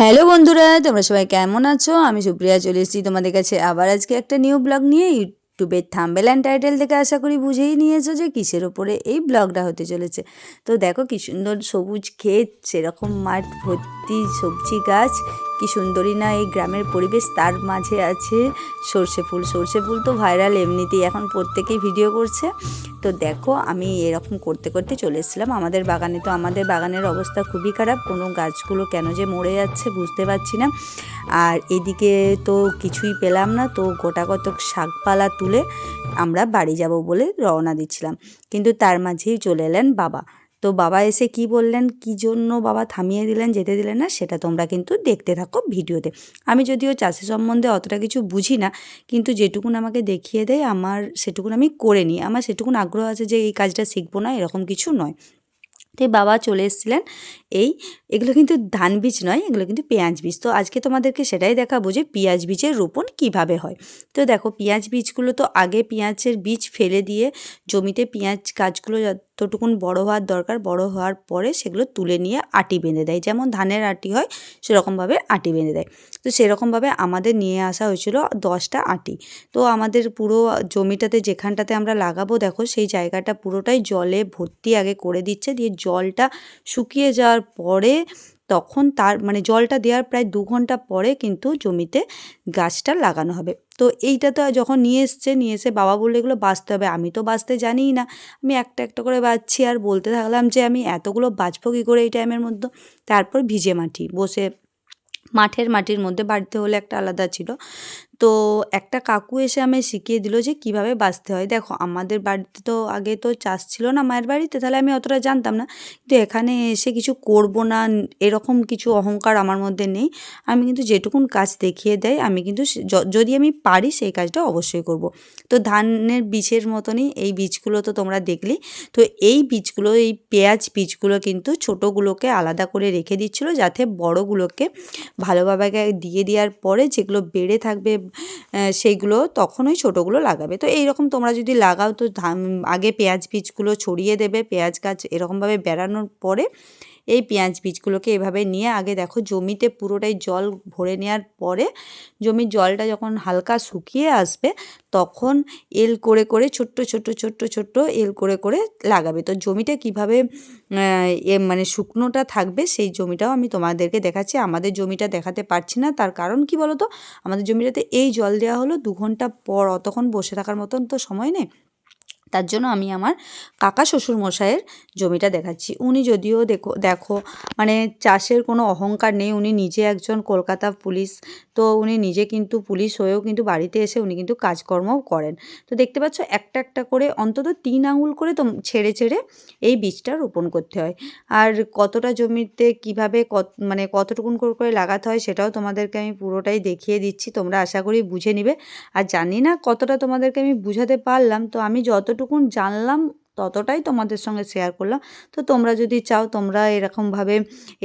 Hello বন্ধুরা, তোমরা সবাই কেমন আছো? আমি সুপ্রিয়া, চলে এসেছি তোমাদের কাছে আবার আজকে একটা নিউ ব্লগ নিয়ে। ইউটিউবের থাম্বেল অ্যান্ড টাইটেল থেকে আশা করি বুঝেই নিয়েছো যে কিসের ওপরে এই ব্লগটা হতে চলেছে। তো দেখো কি সুন্দর সবুজ ক্ষেত, সেরকম মাঠ, ভর্তি সবজি গাছ, কি সুন্দরী না এই গ্রামের পরিবেশ তার মাঝে আছে। সর্ষে ফুল সর্ষে ফুল তো ভাইরাল এমনিতেই, এখন প্রত্যেকেই ভিডিও করছে। তো দেখো আমি এরকম করতে করতে চলে এসেছিলাম। আমাদের বাগানে তো আমাদের বাগানের অবস্থা খুবই খারাপ, কোনো গাছগুলো কেন যে মরে যাচ্ছে বুঝতে পারছি না। আর এদিকে তো কিছুই পেলাম না, তো গোটা কতক শাকপালা তুলে আমরা বাড়ি যাব বলে রওনা দিচ্ছিলাম। কিন্তু তার মাঝেই চলে এলেন বাবা। তো বাবা এসে কি বললেন, কি জন্য বাবা থামিয়ে দিলেন, যেতে দিলেন না, সেটা তোমরা কিন্তু দেখতে থাকো ভিডিওতে। আমি যদিও চাষি সম্বন্ধে অতটা কিছু বুঝি না, কিন্তু যেটুকুন আমাকে দেখিয়ে দেয়, আমার সেটুকুন আমি করে নিই। আমার সেটুকুন আগ্রহ আছে যে এই কাজটা শিখব না, এরকম কিছু নয়। তো বাবা চলে এসেছিলেন। এই, এগুলো কিন্তু ধান বীজ নয়, এগুলো কিন্তু পেঁয়াজ বীজ। তো আজকে তোমাদেরকে সেটাই দেখাবো যে পেঁয়াজ বীজের রোপণ কীভাবে হয়। তো দেখো, পেঁয়াজ বীজগুলো তো আগে পেঁয়াজের বীজ ফেলে দিয়ে জমিতে পেঁয়াজ গাছগুলো যতটুকুন বড় হওয়ার দরকার, বড় হওয়ার পরে সেগুলো তুলে নিয়ে আটি বেঁধে দেয়। যেমন ধানের আটি হয়, সেরকমভাবে আটি বেঁধে দেয়। তো সেরকমভাবে আমাদের নিয়ে আসা হয়েছিল দশটা আটি। তো আমাদের পুরো জমিটাতে যেখানটাতে আমরা লাগাবো, দেখো সেই জায়গাটা পুরোটাই জলে ভর্তি আগে করে দিচ্ছে। দিয়ে জলটা শুকিয়ে যাওয়ার পরে তখন তার মানে জলটা দেওয়ার প্রায় দু ঘণ্টা পরে কিন্তু জমিতে গাছটা লাগানো হবে। তো এইটা তো যখন নিয়ে এসছে, নিয়ে এসে বাবা বলল, এগুলো বাঁচতে হবে। আমি তো বাঁচতে জানিই না। আমি একটা একটা করে বাঁচছি আর বলতে থাকলাম যে, আমি এতগুলো বাঁচবো কী করে এই টাইমের মধ্যে? তারপর ভিজে মাটি বসে মাঠের মাটির মধ্যে বাড়িতে হলে একটা আলাদা ছিল। তো একটা কাকু এসে আমায় শিখিয়ে দিল যে কীভাবে বাঁচতে হয়। দেখো, আমাদের বাড়িতে তো আগে তো চাষ ছিল না মায়ের বাড়িতে, তাহলে আমি অতটা জানতাম না। কিন্তু এখানে এসে কিছু করব না, এরকম কিছু অহংকার আমার মধ্যে নেই। আমি কিন্তু যেটুকুন কাজ দেখিয়ে দেয়, আমি কিন্তু যদি আমি পারি সেই কাজটা অবশ্যই করব। তো ধানের বীজের মতনই এই বীজগুলো তো তোমরা দেখলি তো এই বীজগুলো, এই পেঁয়াজ বীজগুলো কিন্তু ছোটোগুলোকে আলাদা করে রেখে দিচ্ছিল যাতে বড়গুলোকে ভালোভাবে দিয়ে দেওয়ার পরে যেগুলো বেড়ে থাকবে সেইগুলো তখন ওই ছোটোগুলো লাগাবে। তো এইরকম তোমরা যদি লাগাও তো আগে পেঁয়াজ বীজগুলো ছড়িয়ে দেবে, পেঁয়াজ গাছ এরকমভাবে বেড়ানোর পরে এই পেঁয়াজ বীজগুলোকে এভাবে নিয়ে আগে দেখো জমিতে পুরোটাই জল ভরে নেওয়ার পরে জমির জলটা যখন হালকা শুকিয়ে আসবে তখন এল করে করে ছোট্ট ছোট্ট ছোট্ট ছোট্ট এল করে করে লাগাবে। তো জমিটা কীভাবে মানে শুকনোটা থাকবে সেই জমিটাও আমি তোমাদেরকে দেখাচ্ছি। আমাদের জমিটা দেখাতে পারছি না। তার কারণ কি বলো তো আমাদের জমিটাতে এই জল দেওয়া হলো দু ঘণ্টা পর, অতক্ষণ বসে থাকার মতন তো সময় নেই। তার জন্য আমি আমার কাকা শ্বশুর মশাইয়ের জমিটা দেখাচ্ছি। উনি যদিও দেখো দেখো মানে চাষের কোনো অহংকার নেই, উনি নিজে একজন কলকাতা পুলিশ, তো উনি নিজে কিন্তু পুলিশ হয়েও কিন্তু বাড়িতে এসে উনি কিন্তু কাজকর্মও করেন। তো দেখতে পাচ্ছ, একটা একটা করে অন্তত তিন আঙুল করে তো ছেড়ে ছেড়ে এই বীজটা রোপণ করতে হয়। আর কতটা জমিতে কীভাবে কত মানে কতটুকুন করে করে লাগাতে হয় সেটাও তোমাদেরকে আমি পুরোটাই দেখিয়ে দিচ্ছি, তোমরা আশা করি বুঝে নিবে। আর জানি না কতটা তোমাদেরকে আমি বুঝাতে পারলাম, তো আমি যতটুকুন জানলাম, ততটাই তোমাদের সঙ্গে শেয়ার করলাম। তো তোমরা যদি চাও, তোমরা এরকমভাবে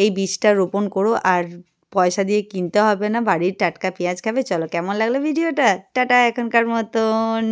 এই বীজটা রোপণ করো, আর পয়সা দিয়ে কিনতে হবে না, বাড়ির টাটকা পেঁয়াজ খাবে। চলো, কেমন লাগল ভিডিওটা? টাটা, এখনকার মতন।